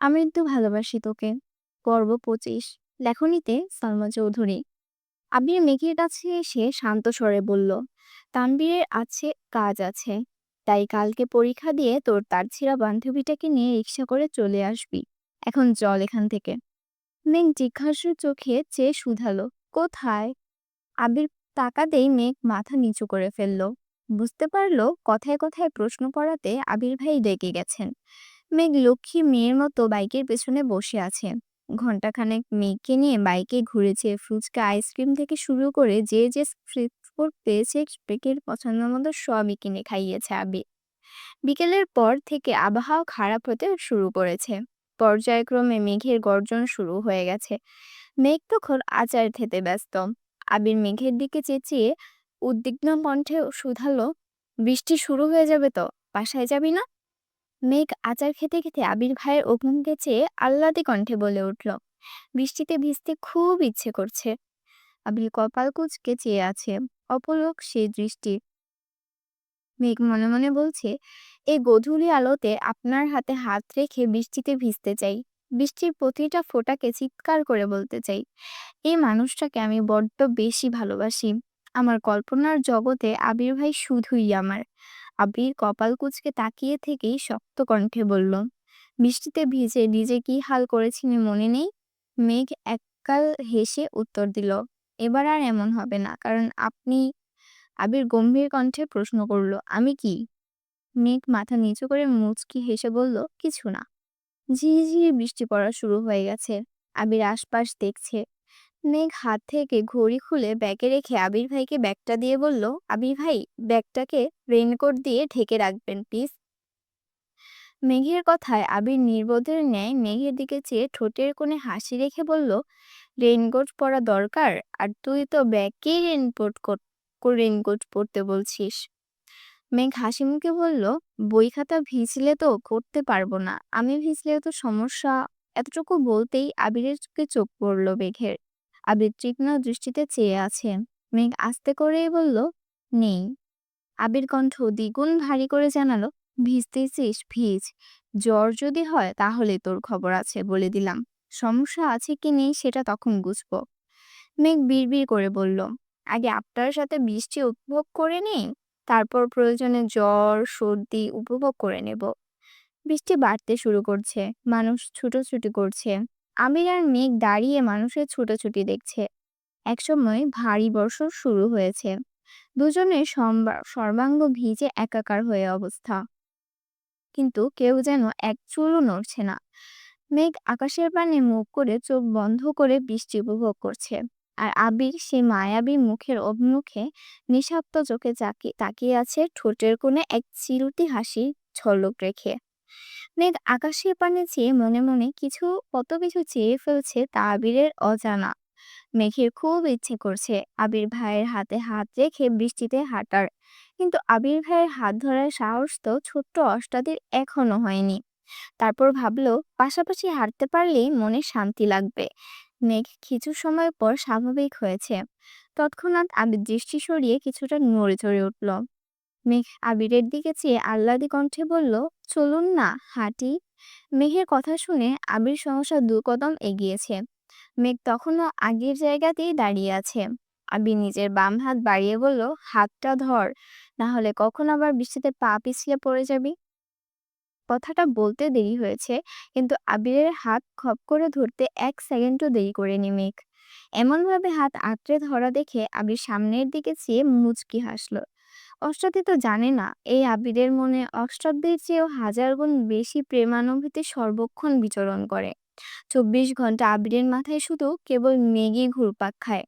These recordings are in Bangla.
আমি একটু ভালোবাসি তোকে। পর্ব পঁচিশ। লেখনীতে সালমা চৌধুরী। আবির মেঘের কাছে এসে শান্ত স্বরে বলল, তানবীরের আছে, কাজ আছে। তাই কালকে পরীক্ষা দিয়ে তোর তার ছিঁড়া বান্ধবীটাকে নিয়ে রিক্সা করে চলে আসবি। এখন চল এখান থেকে। মেঘ জিজ্ঞাসু চোখে চেয়ে শুধালো, কোথায়? আবির তাকাতেই মেঘ মাথা নিচু করে ফেলল। বুঝতে পারল, কথায় কথায় প্রশ্ন পড়াতে আবির ভাই রেগে গেছেন। মেঘ লক্ষ্মী মেয়ের মতো বাইকের পেছনে বসে আছে। ঘন্টাখানেক মেঘকে নিয়ে বাইকে ঘুরেছে, ফুচকা, আইসক্রিম থেকে শুরু করে যে যে পেয়েছে মেঘের পছন্দ মতো সবই কিনে খাইয়েছে আবির। বিকেলের পর থেকে আবহাওয়া খারাপ হতে শুরু করেছে। পর্যায়ক্রমে মেঘের গর্জন শুরু হয়ে গেছে। মেঘ তখন আচার খেতে ব্যস্ত। আবির মেঘের দিকে চেঁচিয়ে উদ্বিগ্ন কণ্ঠে শুধালো, বৃষ্টি শুরু হয়ে যাবে তো? বাসায় যাবি না? মেঘ আচার খেতে খেতে আবির ভাইয়ের অগ্নিকে চেয়ে আহ্লাদে কণ্ঠে বলে উঠল, বৃষ্টিতে ভিজতে খুব ইচ্ছে করছে। আবির কপাল কুচকে চেয়ে আছে অপলক সেই দৃষ্টি। মেঘ মনে মনে বলছে এই গধূলি আলোতে আপনার হাতে হাত রেখে বৃষ্টিতে ভিজতে চাই। বৃষ্টির প্রতিটা ফোঁটাকে চিৎকার করে বলতে চাই। এই মানুষটাকে আমি বড্ড বেশি ভালোবাসি। আমার কল্পনার জগতে আবির ভাই শুধুই আমার। আবির কপাল কুঁচকে তাকিয়ে থেকেই শক্ত কণ্ঠে বলল, বৃষ্টিতে ভিজে নিজে কি হাল করেছিনি মনে নেই? মেঘ এককাল হেসে উত্তর দিল, এবার আর এমন হবে না, কারণ আপনি আবির গম্ভীর কণ্ঠে প্রশ্ন করল, আমি কি? মেঘ মাথা নিচু করে মুচকি হেসে বলল, কিছু না। ঝিরিঝিরি বৃষ্টি পড়া শুরু হয়ে গেছে। আবির আশপাশ দেখছে। মেঘ হাত থেকে ঘড়ি খুলে ব্যাগে রেখে আবির ভাইকে ব্যাগটা দিয়ে বলল, আবির ভাই, ব্যাগটাকে রেইনকোট দিয়ে ঢেকে রাখবেন, প্লিজ। মেঘের কথায় আবির নির্বোধের ন্যায় মেঘের দিকে চেয়ে ঠোঁটের কোণে হাসি রেখে বলল, রেইনকোট পরা দরকার, আর তুই তো ব্যাগকেই রেইনকোট রেইনকোট পরতে বলছিস। মেঘ হাসি মুখে বলল, বই খাতা ভিজলে তো করতে পারব না, আমি ভিজলে তো সমস্যা। এতটুকু বলতেই আবিরের চোখে চোখ পড়ল মেঘের। আবির তীক্ষ্ণ দৃষ্টিতে চেয়ে আছে। মেঘ আস্তে করেই বলল, নেই। আবির কণ্ঠ দ্বিগুণ ভারী করে জানালো, ভিজতেছিস, ভিজ। জ্বর যদি হয় তাহলে তোর খবর আছে বলে দিলাম। সমস্যা আছে কি নেই সেটা তখন বুঝব। মেঘ বিড়বিড় করে বলল, আগে আপনার সাথে বৃষ্টি উপভোগ করে নেই, তারপর প্রয়োজনে জ্বর, সর্দি উপভোগ করে নেব। বৃষ্টি বাড়তে শুরু করছে, মানুষ ছুটোছুটি করছে। আমির আর মেঘ দাঁড়িয়ে মানুষের ছুটোছুটি দেখছে। একসময় ভারী বর্ষণ শুরু হয়েছে। দুজনের সর্বাঙ্গ ভিজে একাকার হয়ে অবস্থা। কিন্তু কেউ যেন এক চুলও নড়ছে না। মেঘ আকাশের পানে মুখ করে চোখ বন্ধ করে বৃষ্টি উপভোগ করছে। আর আবির সে মায়াবী মুখের অভিমুখে নিঃশব্দ চোখে তাকিয়ে আছে ঠোঁটের কোণে এক চিরুটি হাসি ঝলক রেখে। মেঘ আকাশের পানে চেয়ে মনে মনে কিছু কত কিছু চেয়ে ফেলছে তা আবিরের অজানা। মেঘের খুব ইচ্ছে করছে আবির ভাইয়ের হাতে হাত রেখে বৃষ্টিতে হাঁটার। কিন্তু আবির ভাইয়ের হাত ধরার সাহস তো ছোট্ট অষ্টাদির এখনও হয়নি। তারপর ভাবলো, পাশাপাশি হাঁটতে পারলেই মনে শান্তি লাগবে। মেঘ কিছু সময় পর স্বাভাবিক হয়েছে। তৎক্ষণাৎ আবির দৃষ্টি সরিয়ে কিছুটা নড়ে চড়ে উঠল। মেঘ আবিরের দিকে চেয়ে আহ্লাদি কণ্ঠে বলল, চলুন না, হাঁটি। মেঘের কথা শুনে আবির সহসা দু কদম এগিয়েছে। মেঘ তখনও আগের জায়গাতেই দাঁড়িয়ে আছে। আবির নিজের বাম হাত বাড়িয়ে বলল, হাতটা ধর না হলে কখন আবার বৃষ্টিতে পা পিছলে পড়ে যাবি? কথাটা বলতে দেরি হয়েছে, কিন্তু আবিরের হাত খপ করে ধরতে এক সেকেন্ডও দেরি করেনি মেঘ। এমনভাবে হাত আঁকড়ে ধরা দেখে আবির সামনের দিকে চেয়ে মুচকি হাসল। অষ্টাদি তো জানে না। এই আবিরের মনে অষ্টাব্দের চেয়েও হাজার গুণ বেশি প্রেমানুভূতি সর্বক্ষণ বিচরণ করে। চব্বিশ ঘণ্টা আবিরের মাথায় শুধু কেবল মেঘই ঘুরপাক খায়।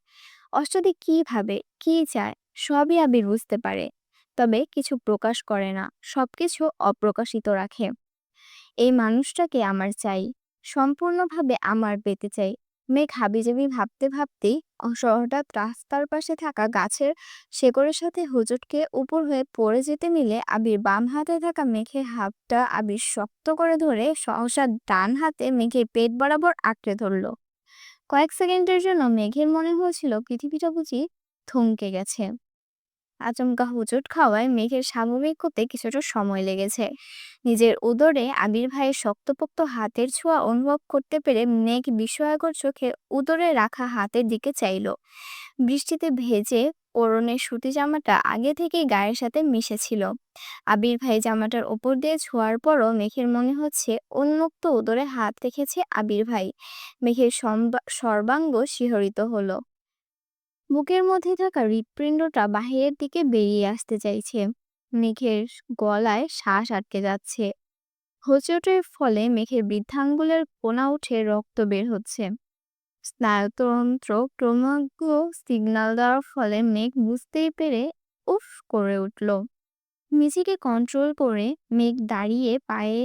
অষ্টাদি কি ভাবে, কি চায়, সবই আবির বুঝতে পারে। তবে কিছু প্রকাশ করে না, সবকিছু অপ্রকাশিত রাখে। এই মানুষটাকে আমার চাই, সম্পূর্ণভাবে আমার পেতে চাই। মেঘ হাবিজাবি ভাবতে ভাবতেই হঠাৎ রাস্তার পাশে থাকা গাছের শেকড়ের সাথে হুজুটকে উপর হয়ে পড়ে যেতে নিলে আবির বাম হাতে থাকা মেঘের হাতটা আবির শক্ত করে ধরে সহসা ডান হাতে মেঘের পেট বরাবর আঁকড়ে ধরল। কয়েক সেকেন্ডের জন্য মেঘের মনে হয়েছিল পৃথিবীটা বুঝি থমকে গেছে। আচমকা হোঁচট খাওয়ায় মেঘের স্বাভাবিক হতে কিছুটা সময় লেগেছে। নিজের উদরে আবির ভাইয়ের শক্তপোক্ত হাতের ছোঁয়া অনুভব করতে পেরে মেঘ বিস্ময়কর চোখে উদরে রাখা হাতের দিকে চাইল। বৃষ্টিতে ভেজে পরনের সুতি জামাটা আগে থেকেই গায়ের সাথে মিশেছিল। আবির ভাই জামাটার ওপর দিয়ে ছোঁয়ার পরও মেঘের মনে হচ্ছে উন্মুক্ত উদরে হাত রেখেছে আবির ভাই। মেঘের সর্বাঙ্গ শিহরিত হলো। বুকের মধ্যে থাকা হৃৎপিণ্ডটা বাহিরের দিকে বেরিয়ে আসতে চাইছে। মেঘের গলায় শ্বাস আটকে যাচ্ছে। হোঁচটের ফলে মেঘের বৃদ্ধাঙ্গুলের কোনা উঠে রক্ত বের হচ্ছে। স্নায়ুতন্ত্র ক্রমাগত সিগন্যাল দেওয়ার ফলে মেঘ বুঝতেই পেরে উফ করে উঠল। নিজেকে কন্ট্রোল করে মেঘ দাঁড়িয়ে পায়ে,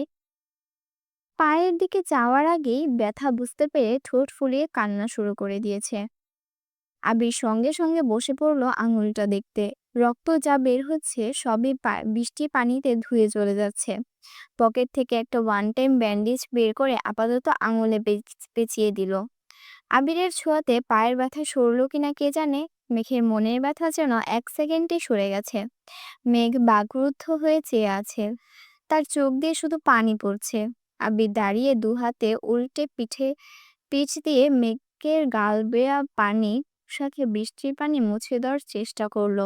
পায়ের দিকে যাওয়ার আগেই ব্যথা বুঝতে পেরে ঠোঁট ফুলিয়ে কান্না শুরু করে দিয়েছে। আবির সঙ্গে সঙ্গে বসে পড়ল আঙুলটা দেখতে। রক্ত যা বের হচ্ছে সবই বৃষ্টি পানিতে ধুয়ে চলে যাচ্ছে। পকেট থেকে একটা ওয়ান টাইম ব্যান্ডেজ বের করে আপাতত আঙুলে পেচ- পেঁচিয়ে দিল। আবিরের ছোঁয়াতে পায়ের ব্যথা সরল কিনা কে জানে? মেঘের মনের ব্যথা যেন এক সেকেন্ডে সরে গেছে। মেঘ বাকরুদ্ধ হয়ে চেয়ে আছে। তার চোখ দিয়ে শুধু পানি পড়ছে। আবির দাঁড়িয়ে দু হাতে উল্টে পিঠে, পিঠ দিয়ে মেঘের গাল বেয়া পানি সাথে বৃষ্টির পানি মুছে দেওয়ার চেষ্টা করল।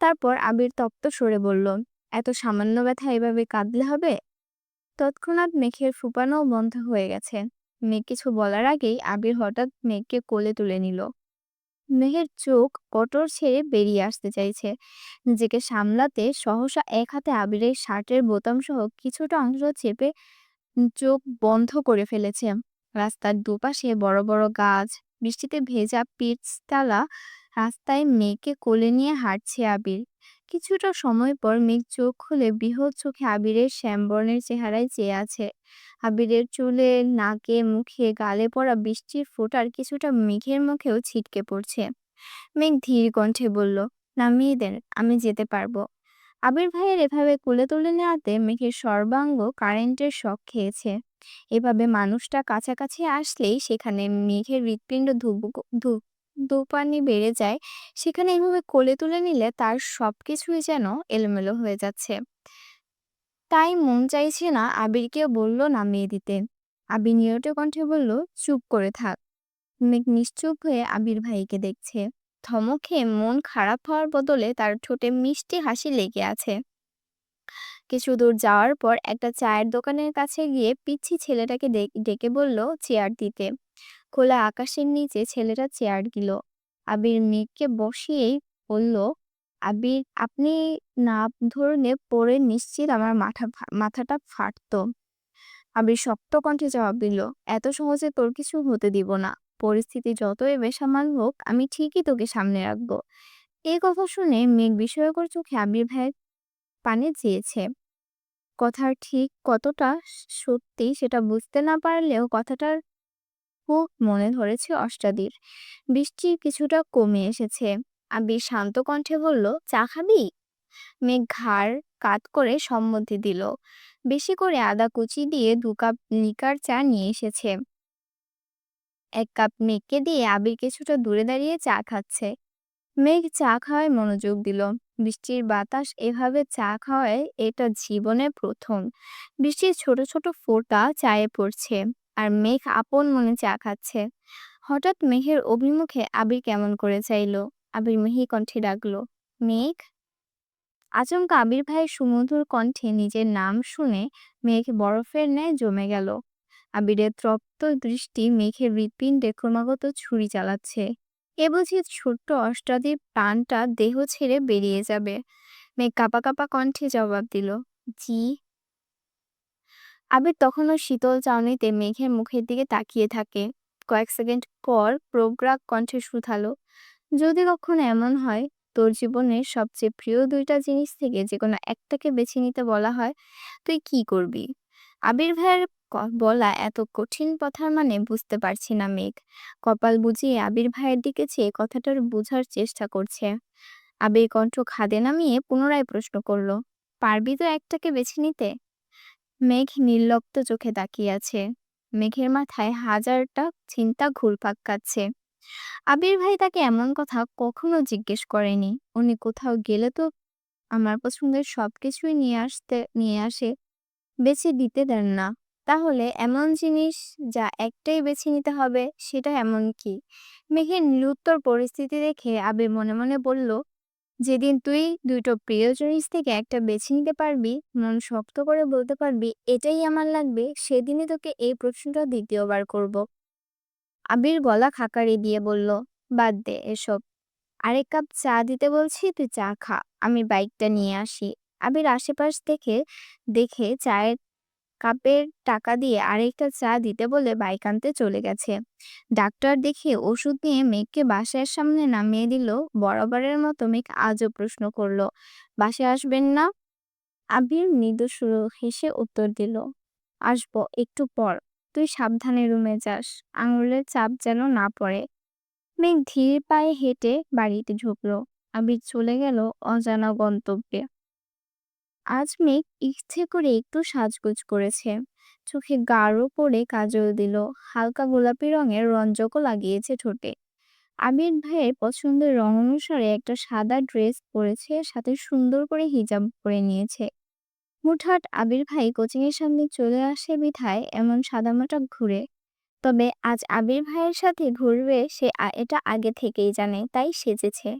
তারপর আবির তপ্ত সরে বলল, এত সামান্য ব্যথা এভাবে কাঁদলে হবে? তৎক্ষণাৎ মেঘের ফুপানোও বন্ধ হয়ে গেছে। মেঘ কিছু বলার আগেই আবির হঠাৎ মেঘকে কোলে তুলে নিল। মেঘের চোখ কটর ছেড়ে বেরিয়ে আসতে চাইছে। নিজেকে সামলাতে সহসা এক হাতে আবিরের শার্টের বোতাম সহ কিছুটা অংশ চেপে চোখ বন্ধ করে ফেলেছে। রাস্তার দুপাশে বড় বড় গাছ বৃষ্টিতে ভেজা পিচতলা রাস্তায় মেঘকে কোলে নিয়ে হাঁটছে আবির। কিছুটা সময় পর মেঘ চোখ খুলে বৃহৎ চোখে আবিরের শ্যামবর্ণের চেহারায় চেয়ে আছে। আবিরের চুলে, নাকে, মুখে, গালে পড়া বৃষ্টির ফোঁটার কিছুটা মেঘের মুখেও ছিটকে পড়ছে। মেঘ ধীর কণ্ঠে বলল, নামিয়ে দেন, আমি যেতে পারব। আবির ভাইয়ের এভাবে কোলে তুলে নেওয়াতে মেঘের সর্বাঙ্গ কারেন্টের শক খেয়েছে। এভাবে মানুষটা কাছাকাছি আসলেই সেখানে মেঘের হৃৎপিণ্ড ধুপ ধুপ দুপানি বেড়ে যায়। সেখানে এভাবে কোলে তুলে নিলে তার সবকিছুই যেন এলোমেলো হয়ে যাচ্ছে। তাই মন চাইছে না আবিরকে বলল, নামিয়ে দিতে। আবির নিয়ত কণ্ঠে বলল, চুপ করে থাক। মেঘ নিশ্চুপ হয়ে আবির ভাইকে দেখছে। ধমকে মন খারাপ হওয়ার বদলে তার ঠোঁটে মিষ্টি হাসি লেগে আছে। কিছু দূর যাওয়ার পর একটা চায়ের দোকানের কাছে গিয়ে পিচ্ছি ছেলেটাকে ডেকে বলল চেয়ার দিতে। খোলা আকাশের নিচে ছেলেটা চেয়ার দিল। আবির মেঘকে বসিয়েই বলল, আবির, আপনি না ধরলে পড়ে নিশ্চিত আমার মাথা মাথাটা ফাটতো। আবির শক্ত কণ্ঠে জবাব দিল, এত সহজে তোর কিছু হতে দিব না। পরিস্থিতি যতই বেসামাল হোক, আমি ঠিকই তোকে সামনে রাখব। এই কথা শুনে মেঘ বিস্ময়কর চোখে আবির ভাইয়ের পানে চেয়েছে। কথার ঠিক কতটা সত্যি সেটা বুঝতে না পারলেও কথাটার খুব মনে ধরেছে অষ্টাদির। বৃষ্টি কিছুটা কমে এসেছে। আবির শান্ত কণ্ঠে বলল, চা খাবি? মেঘ ঘাড় কাত করে সম্মতি দিল। বেশি করে আদা কুচি দিয়ে দু কাপ লিকার চা নিয়ে এসেছে। এক কাপ মেঘকে দিয়ে আবির কিছুটা দূরে দাঁড়িয়ে চা খাচ্ছে। মেঘ চা খাওয়ায় মনোযোগ দিল। বৃষ্টির বাতাস এভাবে চা খাওয়ায় এটা জীবনে প্রথম। বৃষ্টির ছোট ছোট ফোঁটা চায়ে পড়ছে আর মেঘ আপন মনে চা খাচ্ছে। হঠাৎ মেঘের অভিমুখে আবির কেমন করে চাইলো? আবির মিহি কণ্ঠে ডাকলো, মেঘ? আচমকা আবির ভাইয়ের সুমধুর কণ্ঠে নিজের নাম শুনে মেঘ বরফের ন্যায় জমে গেল। আবিরের তপ্ত দৃষ্টি মেঘের হৃৎপিণ্ডে ক্রমাগত ছুরি চালাচ্ছে। এ বুঝি ছোট্ট অষ্টাদীপ প্রাণটা দেহ ছেড়ে বেরিয়ে যাবে। মেঘ কাপা কাপা কণ্ঠে জবাব দিল, জি। আবির তখনও শীতল চাউনিতে মেঘের মুখের দিকে তাকিয়ে থাকে। কয়েক সেকেন্ড পর প্রগ্রাক কণ্ঠে শুধালো, যদি কখনো এমন হয়, তোর জীবনের সবচেয়ে প্রিয় দুইটা জিনিস থেকে যে কোনো একটাকে বেছে নিতে বলা হয়, তুই কি করবি? আবির ভাইয়ের বলা এত কঠিন কথার মানে বুঝতে পারছি না মেঘ। কপাল বুঝিয়ে আবির ভাইয়ের দিকে চেয়ে কথাটার বোঝার চেষ্টা করছে। আবির কণ্ঠ খাদে নামিয়ে পুনরায় প্রশ্ন করল, পারবি তো একটাকে বেছে নিতে? মেঘ নির্লপ্ত চোখে তাকিয়ে আছে। মেঘের মাথায় হাজারটা চিন্তা ঘুরপাক খাচ্ছে। আবির ভাই তাকে এমন কথা কখনো জিজ্ঞেস করেনি। উনি কোথাও গেলে তো আমার পছন্দের সবকিছুই নিয়ে আসতে, নিয়ে আসে, বেছে দিতে দেন না। তাহলে এমন জিনিস যা একটাই বেছে নিতে হবে, সেটা এমন কি? মেঘের নিরুত্তর পরিস্থিতি দেখে আবির মনে মনে বলল, যেদিন তুই দুটো প্রিয় জিনিস থেকে একটা বেছে নিতে পারবি, মন শক্ত করে বলতে পারবি, এটাই আমার লাগবে, সেদিনই তোকে এই প্রশ্নটা দ্বিতীয়বার করব। আবির গলা খাকারি দিয়ে বলল, বাদ দে এসব। আরেক কাপ চা দিতে বলছি, তুই চা খা, আমি বাইকটা নিয়ে আসি। আবির আশেপাশ থেকে দেখে চায়ের কাপের টাকা দিয়ে আরেকটা চা দিতে বলে বাইক আনতে চলে গেছে। ডাক্তার দেখে ওষুধ নিয়ে মেঘকে বাসার সামনে নামিয়ে দিল। বরাবরের মতো মেঘ আজও প্রশ্ন করল বাসে আসবেন না? আবির মৃদু সুর হেসে উত্তর দিল, আসব, একটু পর। তুই সাবধানে রুমে যাস, আঙুলের চাপ যেন না পড়ে। মেঘ ধীর পায়ে হেঁটে বাড়িতে ঢুকলো। আবির চলে গেল অজানা গন্তব্যে। আজ মেঘ ইচ্ছে করে একটু সাজগোজ করেছে। চোখে গাঢ় করে কাজল দিল। হালকা গোলাপি রঙের রঞ্জকও লাগিয়েছে ঠোঁটে। আবির ভাইয়ের পছন্দের রং অনুসারে একটা সাদা ড্রেস পরেছে, সাথে সুন্দর করে হিজাব পরে নিয়েছে। হুটহাট আবির ভাই কোচিং এর সামনে চলে আসে বিধায় এমন সাদামাটা ঘুরে। তবে আজ আবির ভাইয়ের সাথে ঘুরবে সে এটা আগে থেকেই জানে, তাই সেজেছে।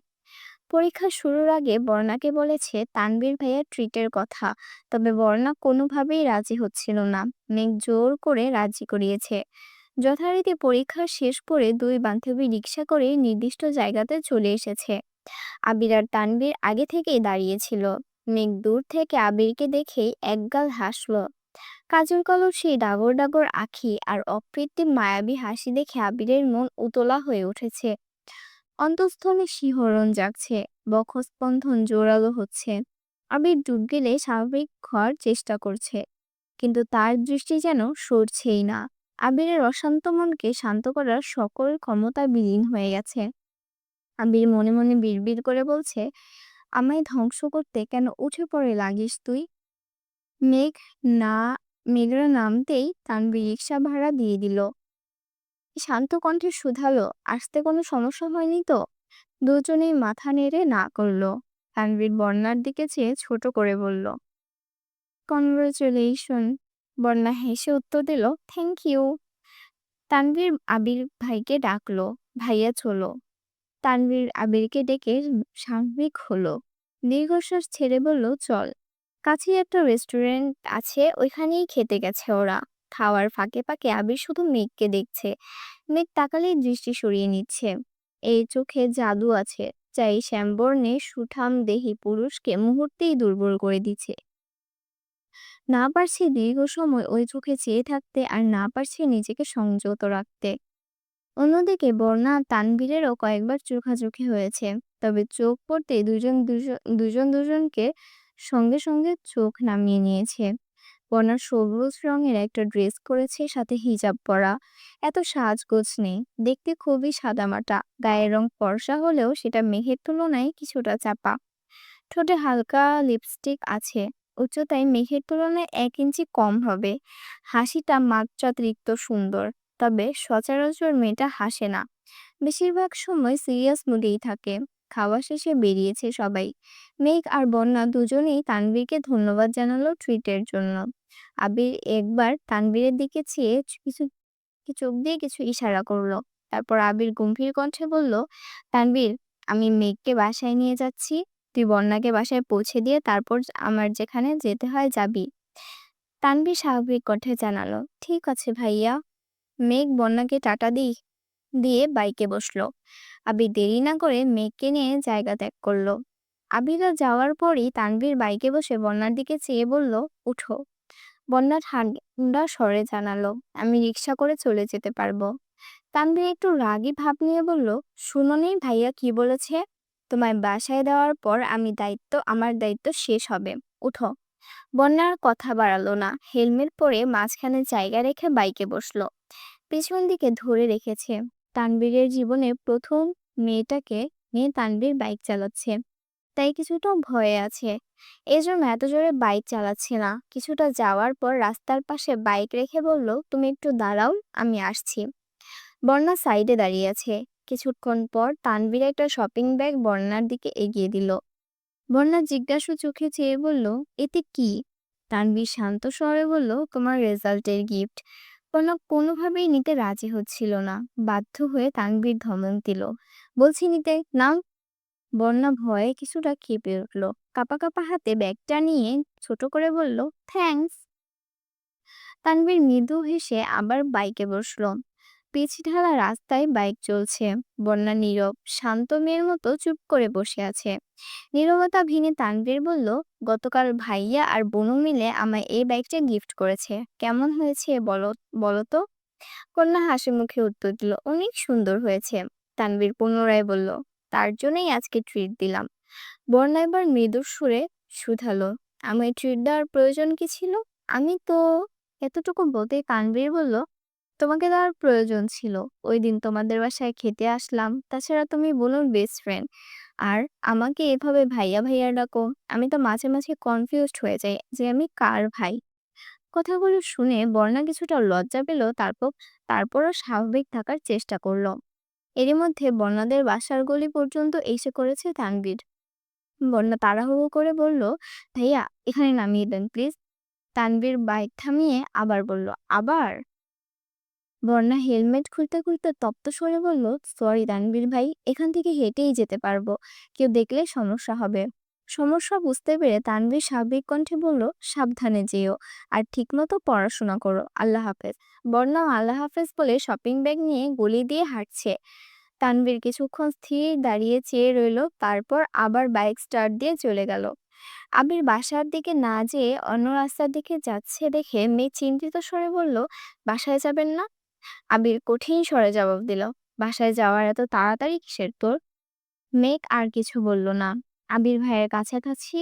পরীক্ষা শুরুর আগে বর্ণাকে বলেছে তানবীর ভাইয়ার ট্রিটের কথা। তবে বর্ণা কোনোভাবেই রাজি হচ্ছিল না। মেঘ জোর করে রাজি করিয়েছে। যথারীতি পরীক্ষা শেষ করে দুই বান্ধবী রিক্সা করে নির্দিষ্ট জায়গাতে চলে এসেছে। আবির আর তানবীর আগে থেকেই দাঁড়িয়েছিল। মেঘ দূর থেকে আবিরকে দেখেই একগাল হাসল। কাজল কলর সেই ডাগর ডাগর আখি আর অকৃত্রিম মায়াবী হাসি দেখে আবিরের মন উতলা হয়ে উঠেছে। অন্তঃস্থলে শিহরণ জাগছে বক্ষস্পন্দন জোরালো হচ্ছে। আবির ডুব গেলে স্বাভাবিক হওয়ার চেষ্টা করছে, কিন্তু তার দৃষ্টি যেন সরছেই না। আবিরের অশান্ত মনকে শান্ত করার সকল ক্ষমতা বিলীন হয়ে গেছে। আবির মনে মনে বিড়বিড় করে বলছে, আমায় ধ্বংস করতে কেন উঠে পড়ে লাগিস তুই? মেঘ না, মেঘরা নামতেই তানভীর রিক্সা ভাড়া দিয়ে দিল। শান্ত কণ্ঠে শুধালো, আসতে কোনো সমস্যা হয়নি তো? দুজনেই মাথা নেড়ে না করল। তানভীর বন্যার দিকে চেয়ে ছোট করে বলল কনগ্রেচুলেশন বন্যা হেসে উত্তর দিল থ্যাংক ইউ তানভীর আবির ভাইকে ডাকলো, ভাইয়া চলো। তানভীর আবিরকে ডেকে স্বাভাবিক হলো। দীর্ঘশ্বাস ছেড়ে বলল, চল। কাছেই একটা রেস্টুরেন্ট আছে, ওইখানেই খেতে গেছে ওরা। খাওয়ার ফাঁকে ফাঁকে আবির শুধু মেঘকে দেখছে। মেঘ তাকালেই দৃষ্টি সরিয়ে নিচ্ছে। এই চোখে জাদু আছে এই শ্যামবর্ণে সুঠাম দেহি পুরুষকে মুহূর্তেই দুর্বল করে দিচ্ছে। না পারছে দীর্ঘ সময় ওই চোখে চেয়ে থাকতে আর না পারছে নিজেকে সংযত রাখতে। অন্যদিকে বর্ণা আর তানভীরেরও কয়েকবার চোখাচোখি হয়েছে, তবে চোখ পড়তে দুজন দুজন দুজনকে সঙ্গে সঙ্গে চোখ নামিয়ে নিয়েছে। বর্ণা সবুজ রঙের একটা ড্রেস করেছে সাথে হিজাব পরা। এত সাজগোজ নেই। দেখতে খুবই সাদামাটা। গায়ের রং ফর্সা হলেও সেটা মেঘের তুলনায় কিছুটা চাপা। ঠোঁটে হালকা লিপস্টিক আছে। উচ্চতায় মেঘের তুলনায় এক ইঞ্চি কম হবে। হাসিটা মাত্রাতিরিক্ত সুন্দর। তবে সচরাচর মেয়েটা হাসে না। বেশিরভাগ সময় সিরিয়াস মুডেই থাকে। খাওয়া শেষে বেরিয়েছে সবাই। মেঘ আর বন্যা দুজনেই তানভীরকে ধন্যবাদ জানালো ট্রিটের জন্য। আবির একবার তানভীরের দিকে চেয়ে কিছু চোখ দিয়ে কিছু ইশারা করল। তারপর আবির গম্ভীর কণ্ঠে বলল, তানভীর, আমি মেঘকে বাসায় নিয়ে যাচ্ছি। তুই বন্যাকে বাসায় পৌঁছে দিয়ে তারপর আমার যেখানে যেতে হয় যাবি। তানভীর স্বাভাবিক কণ্ঠে জানালো, ঠিক আছে ভাইয়া। মেঘ বন্যাকে টাটা দিই, দিয়ে বাইকে বসল। আবির দেরি না করে মেঘকে নিয়ে জায়গা ত্যাগ করল। আবিরা যাওয়ার পরই তানভীর বাইকে বসে বন্যার দিকে চেয়ে বলল, উঠো। বন্যা ঠান্ডা স্বরে জানালো, আমি রিক্সা করে চলে যেতে পারব। তানভীর একটু রাগী ভাব নিয়ে বলল শুনোনি ভাইয়া কি বলেছে? তোমায় বাসায় দেওয়ার পর আমি দায়িত্ব, আমার দায়িত্ব শেষ হবে। উঠো। বন্যার কথা বাড়ালো না। হেলমেট পরে মাঝখানে জায়গা রেখে বাইকে বসল। পেছন দিকে ধরে রেখেছে। তানবীরের জীবনে প্রথম মেয়েটাকে নিয়ে তানবীর বাইক চালাচ্ছে। তাই কিছুটা ভয়ে আছে। এজন্য এত জোরে বাইক চালাচ্ছে না। কিছুটা যাওয়ার পর রাস্তার পাশে বাইক রেখে বলল, তুমি একটু দাঁড়াও, আমি আসছি। বন্যা সাইডে দাঁড়িয়ে আছে। কিছুক্ষণ পর তানভীর একটা শপিং ব্যাগ বর্ণার দিকে এগিয়ে দিল। বর্ণা জিজ্ঞাসু চোখে চেয়ে বলল, এতে কি? তানবীর শান্ত স্বরে বলল, তোমার রেজাল্টের গিফট। বর্ণা কোনোভাবেই নিতে রাজি হচ্ছিল না। বাধ্য হয়ে তানভীর ধমন দিল। বলছি, নিতে নাম বন্যা ভয়ে কিছুটা খেপে উঠল। কাপা কাপা হাতে ব্যাগটা নিয়ে ছোট করে বলল থ্যাংকস তানবীর মৃদু হেসে আবার বাইকে বসল। পিচ ঢালা রাস্তায় বাইক চলছে। বন্যা নীরব, শান্ত মেয়ের মতো চুপ করে বসে আছে। নীরবতা ভিনে তানবীর বলল, গতকাল ভাইয়া আর বনু মিলে আমায় এই বাইকটা গিফট করেছে। কেমন হয়েছে বলো বলো তো? কন্যা হাসি মুখে উত্তর দিল, অনেক সুন্দর হয়েছে। তানবীর পুনরায় বলল, তার জন্যই আজকে ট্রিট দিলাম। বর্ণা এবার মৃদুর সুরে শুধালো, আমায় ট্রিট দেওয়ার প্রয়োজন কি ছিল? আমি তো, এতটুকু বলতেই তানভীর বলল তোমাকে দেওয়ার প্রয়োজন ছিল। ওই দিন তোমাদের বাসায় খেতে আসলাম। তাছাড়া তুমি বলুন বেস্ট ফ্রেন্ড আর আমাকে এভাবে ভাইয়া ভাইয়া ডাকো, আমি তো মাঝে মাঝে কনফিউজড হয়ে যাই যে আমি কার ভাই? কথাগুলো শুনে বর্ণা কিছুটা লজ্জা পেল, তারপর, তারপরও স্বাভাবিক থাকার চেষ্টা করল। এরই মধ্যে বন্যাদের বাসার গলি পর্যন্ত এসে করেছে তানভীর। বন্যা তাড়াহুড়ো করে বলল, ভাইয়া, এখানে নামিয়ে দেন প্লিজ তানভীর বাইক থামিয়ে আবার বলল, আবার? বন্যা হেলমেট খুলতে খুলতে তপ্ত স্বরে বলল, সরি তানভীর ভাই, এখান থেকে হেঁটেই যেতে পারব। কেউ দেখলে সমস্যা হবে। সমস্যা বুঝতে পেরে তানভীর স্বাভাবিক কণ্ঠে বলল, সাবধানে যেও আর ঠিকমতো পড়াশোনা করো। আল্লাহ হাফেজ। বর্ণা আল্লাহ হাফেজ বলে শপিং ব্যাগ নিয়ে গলি দিয়ে হাঁটছে। তানভীর কিছুক্ষণ স্থির দাঁড়িয়ে চেয়ে রইল, তারপর আবার বাইক স্টার্ট দিয়ে চলে গেল। আবির বাসার দিকে না যেয়ে অন্য রাস্তার দিকে যাচ্ছে দেখে মেয়ে চিন্তিত স্বরে বলল, বাসায় যাবেন না? আবির কঠিন স্বরে জবাব দিল, বাসায় যাওয়ার এত তাড়াতাড়ি কিসের তোর? মেঘ আর কিছু বলল না। আবির ভাইয়ের কাছাকাছি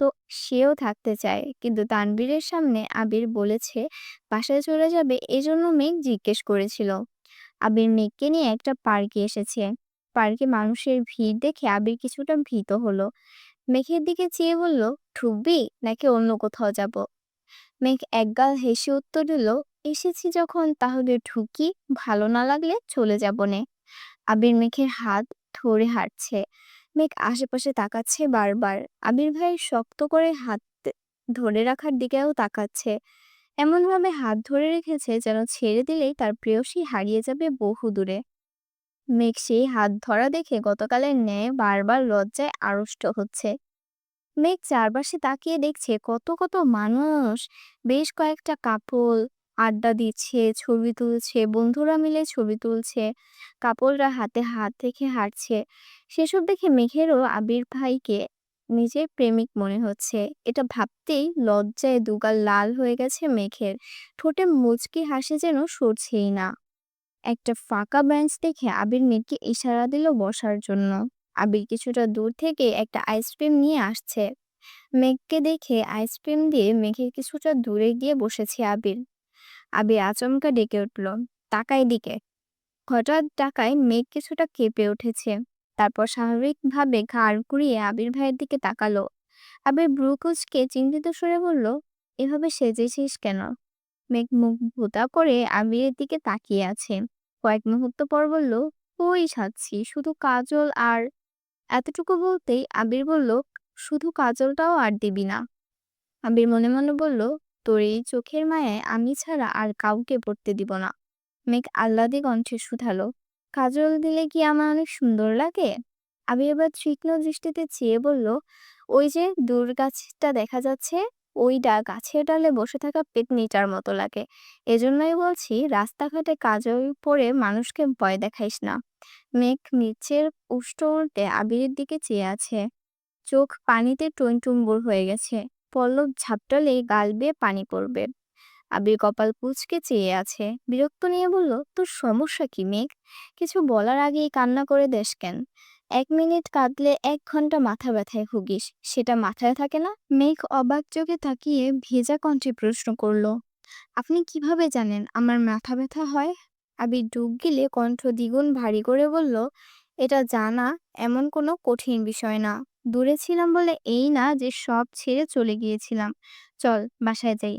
তো সেও থাকতে চায়, কিন্তু তানবীরের সামনে আবির বলেছে, বাসায় চলে যাবে এজন্য মেঘ জিজ্ঞেস করেছিল। আবির মেঘকে নিয়ে একটা পার্কে এসেছে। পার্কে মানুষের ভিড় দেখে আবির কিছুটা ভীত হলো। মেঘের দিকে চেয়ে বলল ঠুকবি নাকি অন্য কোথাও যাব? মেঘ একগাল হেসে উত্তর দিল, এসেছি যখন, তাহলে ঢুকি। ভালো না লাগলে চলে যাব নে। আবির মেঘের হাত ধরে হাঁটছে। মেঘ আশেপাশে তাকাচ্ছে বারবার। আবির ভাই শক্ত করে হাত ধরে রাখার দিকেও তাকাচ্ছে। এমনভাবে হাত ধরে রেখেছে যেন ছেড়ে দিলেই তার প্রেয়সী হারিয়ে যাবে বহু দূরে। মেঘ সেই হাত ধরা দেখে গতকালের ন্যায় বারবার লজ্জায় আড়ষ্ট হচ্ছে। মেঘ চারপাশে তাকিয়ে দেখছে কত কত মানুষ। বেশ কয়েকটা কাপল আড্ডা দিচ্ছে, ছবি তুলছে, বন্ধুরা মিলে ছবি তুলছে কাপড়রা হাতে হাত রেখে হাঁটছে। সেসব দেখে মেঘেরও আবির ভাইকে নিজের প্রেমিক মনে হচ্ছে। এটা ভাবতেই লজ্জায় দুগাল লাল হয়ে গেছে মেঘের। ঠোঁটে মুচকি হাসি যেন সরছেই না। একটা ফাঁকা বেঞ্চ দেখে আবির মেঘকে ইশারা দিল বসার জন্য। আবির কিছুটা দূর থেকে একটা আইসক্রিম নিয়ে আসছে। মেঘকে দেখে আইসক্রিম দিয়ে মেঘের কিছুটা দূরে গিয়ে বসেছে আবির। আবির আচমকা ডেকে উঠল, তাকাই দিকে হঠাৎ টাকায় মেঘ কিছুটা কেঁপে উঠেছে। তারপর স্বাভাবিকভাবে ঘাড় ঘুরিয়ে আবির ভাইয়ের দিকে তাকালো। আবির ব্রুকুচকে চিন্তিত সরে বলল, এভাবে সেজেছিস কেন? মেঘ মুখ ভোতা করে আবিরের দিকে তাকিয়ে আছে। কয়েক মুহূর্ত পর বলল, কই সাচ্ছি শুধু কাজল আর এতটুকু বলতেই আবির বলল, শুধু কাজলটাও আর দিবি না। আবির মনে মনে বলল, তোর এই চোখের মায়ায় আমি ছাড়া আর কাউকে পড়তে দিব না। মেঘ আহ্লাদে কণ্ঠে শুধালো, কাজল দিলে কি আমার অনেক সুন্দর লাগে? আবির এবার তীক্ষ্ণ দৃষ্টিতে চেয়ে বলল, ওই যে দূর গাছটা দেখা যাচ্ছে? ওইটা গাছের ডালে বসে থাকা পেতনিটার মতো লাগে। এজন্যই বলছি, রাস্তাঘাটে কাজল পরে মানুষকে ভয় দেখাইস না। মেঘ নিচের উষ্ঠ উল্টে আবিরের দিকে চেয়ে আছে। চোখ পানিতে টইটুম্বুর হয়ে গেছে। পল্লব ঝাপটালেই গাল বেয়ে পানি পড়বে। আবির কপাল কুচকে চেয়ে আছে। বিরক্ত নিয়ে বলল, তোর সমস্যা কি মেঘ? কিছু বলার আগেই কান্না করে দেশ কেন? এক মিনিট কাঁদলে এক ঘণ্টা মাথা ব্যথায় ভুগিস। সেটা মাথায় থাকে না, মেঘ অবাক চোখে তাকিয়ে ভেজা কণ্ঠে প্রশ্ন করল, আপনি কীভাবে জানেন আমার মাথা ব্যথা হয়? আবির ডুব গেলে কণ্ঠ দ্বিগুণ ভারী করে বলল, এটা জানা এমন কোনো কঠিন বিষয় না। দূরে ছিলাম বলে এই না যে সব ছেড়ে চলে গিয়েছিলাম। চল, বাসায় যাই।